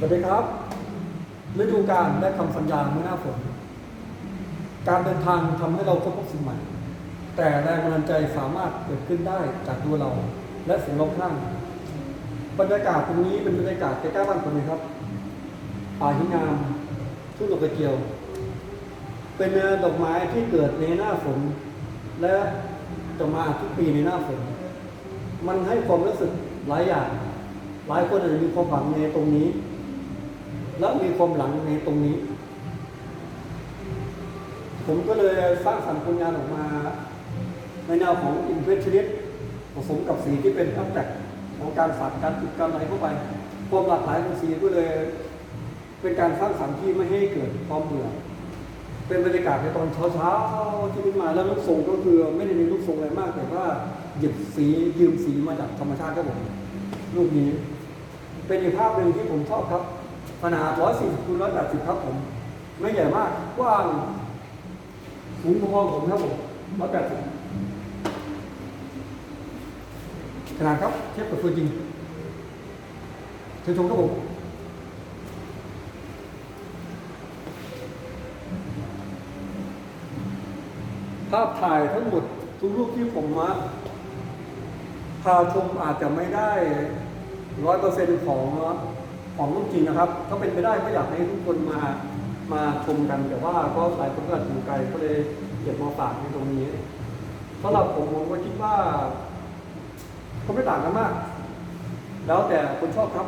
สวัสดีครับ ฤดูกาลและคำสัญญาเมื่อหน้าฝน การเดินทางทำให้เราพบพบสิ่งใหม่ แต่แรงบันดาลใจสามารถเกิดขึ้นได้จากตัวเรา และสิ่งรอบข้าง บรรยากาศตรงนี้เป็นบรรยากาศใกล้ๆบ้านผมเลยครับ ป่าหินงามทุ่งดอกกระเจียว เป็นดอกไม้ที่เกิดในหน้าฝน และจะมาทุกปีในหน้าฝน มันให้ความรู้สึกหลายอย่าง หลายคนอาจจะมีความหวังในตรงนี้ และมีความหลังในตรงนี้ ผมก็เลยสร้างสรรค์ผลงานออกมา ในแนวของอินเวสชิลิสผสมกับสีที่เป็นอัพแตกของการสัดการติดการอะไรเข้าไป ความหลากหลายของสีก็เลยเป็นการสร้างสรรค์ที่ไม่ให้เกิดความเบื่อ เป็นบรรยากาศในตอนเช้าๆที่ขึ้นมาแล้วลูกทรงก็คือไม่ได้มีลูกทรงอะไรมาก แต่ว่าหยิบสียืมสีมาจากธรรมชาติครับผมรูปนี้ เป็นอีกภาพหนึ่งที่ผมชอบครับ ขนาด140คูณ180ครับผม ไม่ใหญ่มาก กว้างสูงพอผมครับผม180ขนาดครับเทียบกับตัวจริงเชิญชมครับผมภาพถ่ายทั้งหมดทุกรูปที่ผมมาพาชมอาจจะไม่ได้ร้อยเปอร์เซ็นต์ของ ของรูปจริงนะครับ ก็เป็นไปได้ก็อยากให้ทุกคนมามาชมกันแต่ว่าก็หลายคนก็อาจจะอยู่ไกลก็เลยเก็บมาฝากในตรงนี้สำหรับผมผมก็คิดว่าก็ไม่ต่างกันมาก แล้วแต่คนชอบครับ